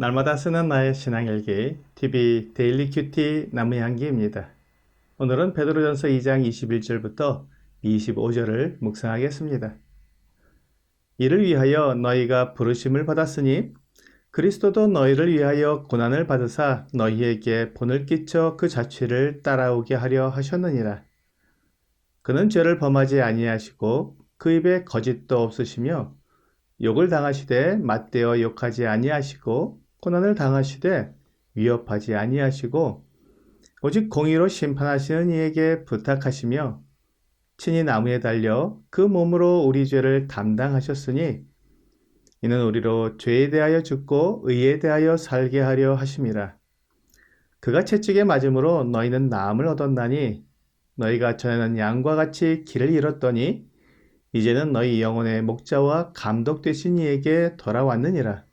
날마다 쓰는 나의 신앙일기 TV 데일리 큐티 나무향기입니다. 오늘은 베드로전서 2장 21절부터 25절을 묵상하겠습니다. 이를 위하여 너희가 부르심을 받았으니 그리스도도 너희를 위하여 고난을 받으사 너희에게 본을 끼쳐 그 자취를 따라오게 하려 하셨느니라. 그는 죄를 범하지 아니하시고 그 입에 거짓도 없으시며 욕을 당하시되 맞대어 욕하지 아니하시고 고난을 당하시되 위협하지 아니하시고 오직 공의로 심판하시는 이에게 부탁하시며 친히 나무에 달려 그 몸으로 우리 죄를 담당하셨으니 이는 우리로 죄에 대하여 죽고 의에 대하여 살게 하려 하심이라. 그가 채찍에 맞음으로 너희는 나음을 얻었나니 너희가 전에는 양과 같이 길을 잃었더니 이제는 너희 영혼의 목자와 감독 되신 이에게 돌아왔느니라.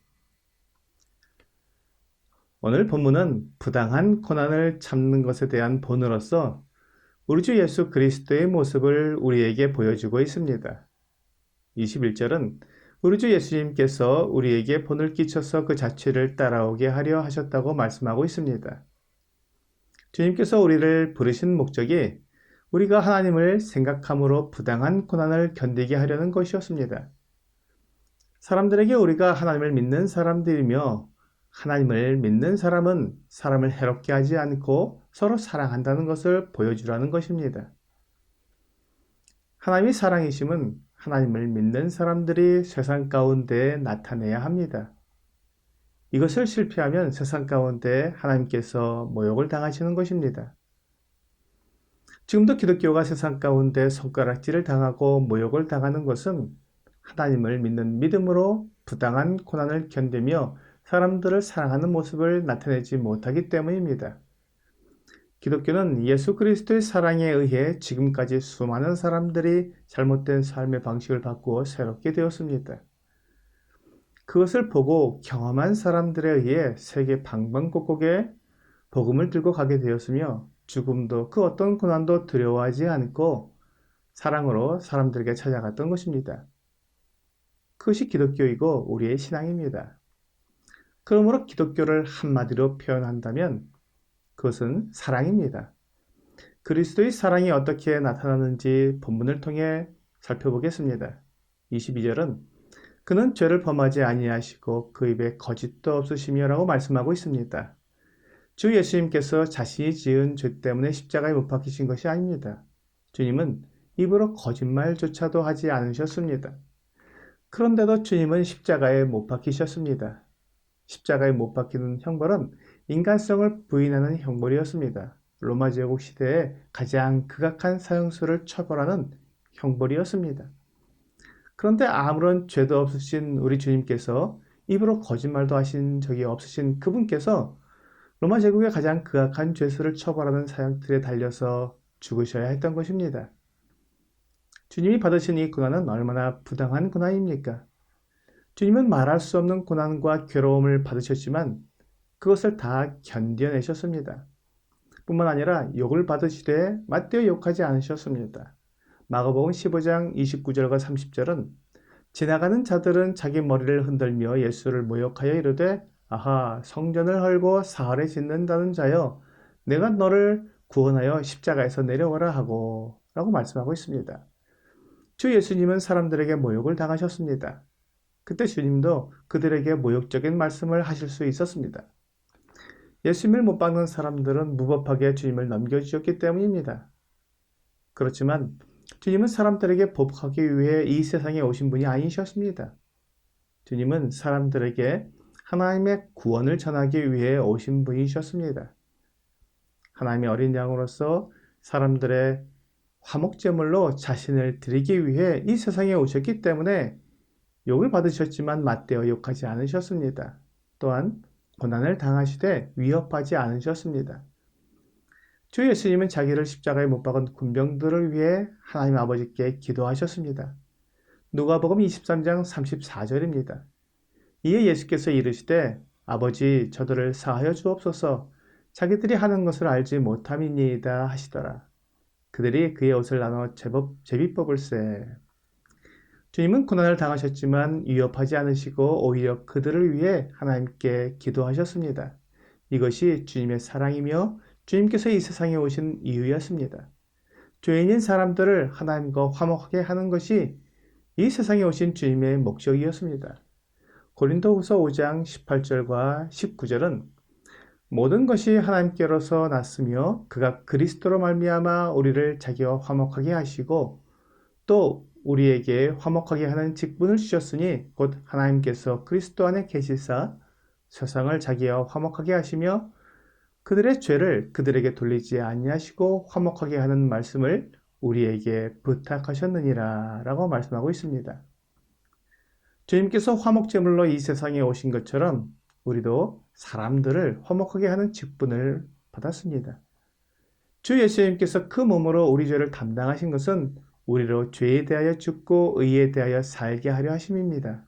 오늘 본문은 부당한 고난을 참는 것에 대한 본으로서 우리 주 예수 그리스도의 모습을 우리에게 보여주고 있습니다. 21절은 우리 주 예수님께서 우리에게 본을 끼쳐서 그 자취를 따라오게 하려 하셨다고 말씀하고 있습니다. 주님께서 우리를 부르신 목적이 우리가 하나님을 생각함으로 부당한 고난을 견디게 하려는 것이었습니다. 사람들에게 우리가 하나님을 믿는 사람들이며 하나님을 믿는 사람은 사람을 해롭게 하지 않고 서로 사랑한다는 것을 보여주라는 것입니다. 하나님이 사랑이심은 하나님을 믿는 사람들이 세상 가운데 나타내야 합니다. 이것을 실패하면 세상 가운데 하나님께서 모욕을 당하시는 것입니다. 지금도 기독교가 세상 가운데 손가락질을 당하고 모욕을 당하는 것은 하나님을 믿는 믿음으로 부당한 고난을 견디며 사람들을 사랑하는 모습을 나타내지 못하기 때문입니다. 기독교는 예수 그리스도의 사랑에 의해 지금까지 수많은 사람들이 잘못된 삶의 방식을 바꾸어 새롭게 되었습니다. 그것을 보고 경험한 사람들에 의해 세계 방방곡곡에 복음을 들고 가게 되었으며 죽음도 그 어떤 고난도 두려워하지 않고 사랑으로 사람들에게 찾아갔던 것입니다. 그것이 기독교이고 우리의 신앙입니다. 그러므로 기독교를 한마디로 표현한다면 그것은 사랑입니다. 그리스도의 사랑이 어떻게 나타나는지 본문을 통해 살펴보겠습니다. 22절은 그는 죄를 범하지 아니하시고 그 입에 거짓도 없으시며라고 말씀하고 있습니다. 주 예수님께서 자신이 지은 죄 때문에 십자가에 못 박히신 것이 아닙니다. 주님은 입으로 거짓말조차도 하지 않으셨습니다. 그런데도 주님은 십자가에 못 박히셨습니다. 십자가에 못 박히는 형벌은 인간성을 부인하는 형벌이었습니다. 로마 제국 시대에 가장 극악한 사형수를 처벌하는 형벌이었습니다. 그런데 아무런 죄도 없으신 우리 주님께서 입으로 거짓말도 하신 적이 없으신 그분께서 로마 제국의 가장 극악한 죄수를 처벌하는 사형틀에 달려서 죽으셔야 했던 것입니다. 주님이 받으신 이 고난은 얼마나 부당한 고난입니까? 주님은 말할 수 없는 고난과 괴로움을 받으셨지만 그것을 다 견뎌내셨습니다. 뿐만 아니라 욕을 받으시되 맞대어 욕하지 않으셨습니다. 마가복음 15장 29절과 30절은 지나가는 자들은 자기 머리를 흔들며 예수를 모욕하여 이르되 아하 성전을 헐고 사흘에 짓는다는 자여 내가 너를 구원하여 십자가에서 내려오라 하고 라고 말씀하고 있습니다. 주 예수님은 사람들에게 모욕을 당하셨습니다. 그때 주님도 그들에게 모욕적인 말씀을 하실 수 있었습니다. 예수님을 못 박는 사람들은 무법하게 주님을 넘겨주셨기 때문입니다. 그렇지만 주님은 사람들에게 복하기 위해 이 세상에 오신 분이 아니셨습니다. 주님은 사람들에게 하나님의 구원을 전하기 위해 오신 분이셨습니다. 하나님의 어린 양으로서 사람들의 화목제물로 자신을 드리기 위해 이 세상에 오셨기 때문에 욕을 받으셨지만 맞대어 욕하지 않으셨습니다. 또한 고난을 당하시되 위협하지 않으셨습니다. 주 예수님은 자기를 십자가에 못 박은 군병들을 위해 하나님 아버지께 기도하셨습니다. 누가복음 23장 34절입니다. 이에 예수께서 이르시되 아버지 저들을 사하여 주옵소서 자기들이 하는 것을 알지 못함이니이다 하시더라. 그들이 그의 옷을 나눠 제법 제비뽑을세 주님은 고난을 당하셨지만 위협하지 않으시고 오히려 그들을 위해 하나님께 기도하셨습니다. 이것이 주님의 사랑이며 주님께서 이 세상에 오신 이유였습니다. 죄인인 사람들을 하나님과 화목하게 하는 것이 이 세상에 오신 주님의 목적이었습니다. 고린도후서 5장 18절과 19절은 모든 것이 하나님께로서 났으며 그가 그리스도로 말미암아 우리를 자기와 화목하게 하시고 또 우리에게 화목하게 하는 직분을 주셨으니 곧 하나님께서 그리스도 안에 계시사 세상을 자기와 화목하게 하시며 그들의 죄를 그들에게 돌리지 아니하시고 화목하게 하는 말씀을 우리에게 부탁하셨느니라 라고 말씀하고 있습니다. 주님께서 화목제물로 이 세상에 오신 것처럼 우리도 사람들을 화목하게 하는 직분을 받았습니다. 주 예수님께서 그 몸으로 우리 죄를 담당하신 것은 우리로 죄에 대하여 죽고 의에 대하여 살게 하려 하심입니다.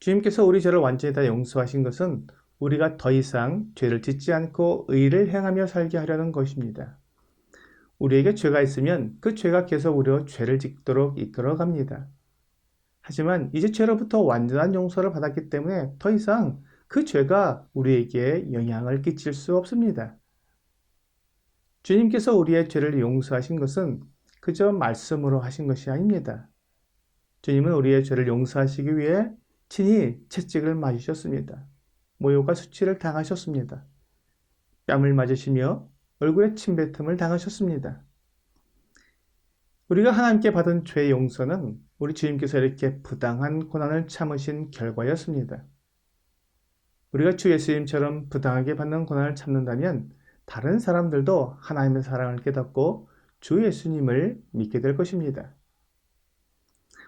주님께서 우리 죄를 완전히 다 용서하신 것은 우리가 더 이상 죄를 짓지 않고 의를 행하며 살게 하려는 것입니다. 우리에게 죄가 있으면 그 죄가 계속 우리로 죄를 짓도록 이끌어 갑니다. 하지만 이제 죄로부터 완전한 용서를 받았기 때문에 더 이상 그 죄가 우리에게 영향을 끼칠 수 없습니다. 주님께서 우리의 죄를 용서하신 것은 그저 말씀으로 하신 것이 아닙니다. 주님은 우리의 죄를 용서하시기 위해 친히 채찍을 맞으셨습니다. 모욕과 수치를 당하셨습니다. 뺨을 맞으시며 얼굴에 침뱉음을 당하셨습니다. 우리가 하나님께 받은 죄 용서는 우리 주님께서 이렇게 부당한 고난을 참으신 결과였습니다. 우리가 주 예수님처럼 부당하게 받는 고난을 참는다면 다른 사람들도 하나님의 사랑을 깨닫고 주 예수님을 믿게 될 것입니다.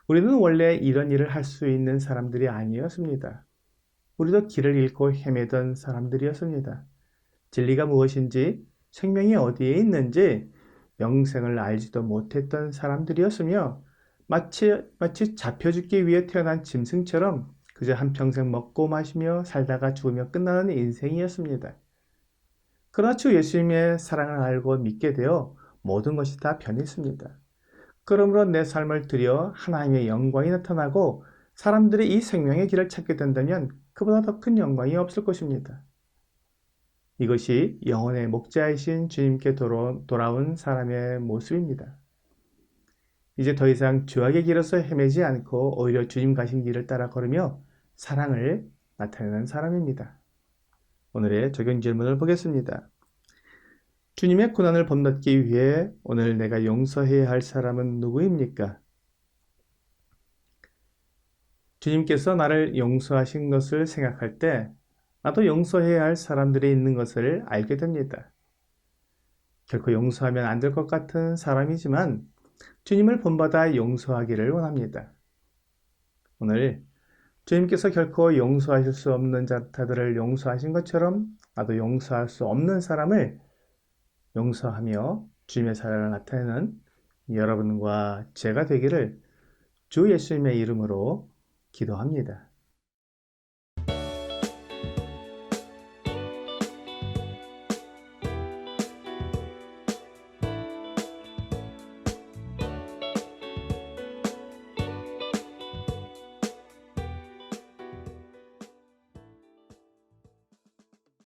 우리는 원래 이런 일을 할 수 있는 사람들이 아니었습니다. 우리도 길을 잃고 헤매던 사람들이었습니다. 진리가 무엇인지, 생명이 어디에 있는지, 영생을 알지도 못했던 사람들이었으며, 마치, 마치 잡혀 죽기 위해 태어난 짐승처럼 그저 한평생 먹고 마시며 살다가 죽으며 끝나는 인생이었습니다. 그러나 주 예수님의 사랑을 알고 믿게 되어 모든 것이 다 변했습니다. 그러므로 내 삶을 들여 하나님의 영광이 나타나고 사람들이 이 생명의 길을 찾게 된다면 그보다 더 큰 영광이 없을 것입니다. 이것이 영혼의 목자이신 주님께 돌아온 사람의 모습입니다. 이제 더 이상 죄악의 길에서 헤매지 않고 오히려 주님 가신 길을 따라 걸으며 사랑을 나타내는 사람입니다. 오늘의 적용 질문을 보겠습니다. 주님의 고난을 범받기 위해 오늘 내가 용서해야 할 사람은 누구입니까? 주님께서 나를 용서하신 것을 생각할 때 나도 용서해야 할 사람들이 있는 것을 알게 됩니다. 결코 용서하면 안 될 것 같은 사람이지만 주님을 본받아 용서하기를 원합니다. 오늘 주님께서 결코 용서하실 수 없는 자들을 용서하신 것처럼 나도 용서할 수 없는 사람을 용서하며 주님의 사랑을 나타내는 여러분과 제가 되기를 주 예수님의 이름으로 기도합니다.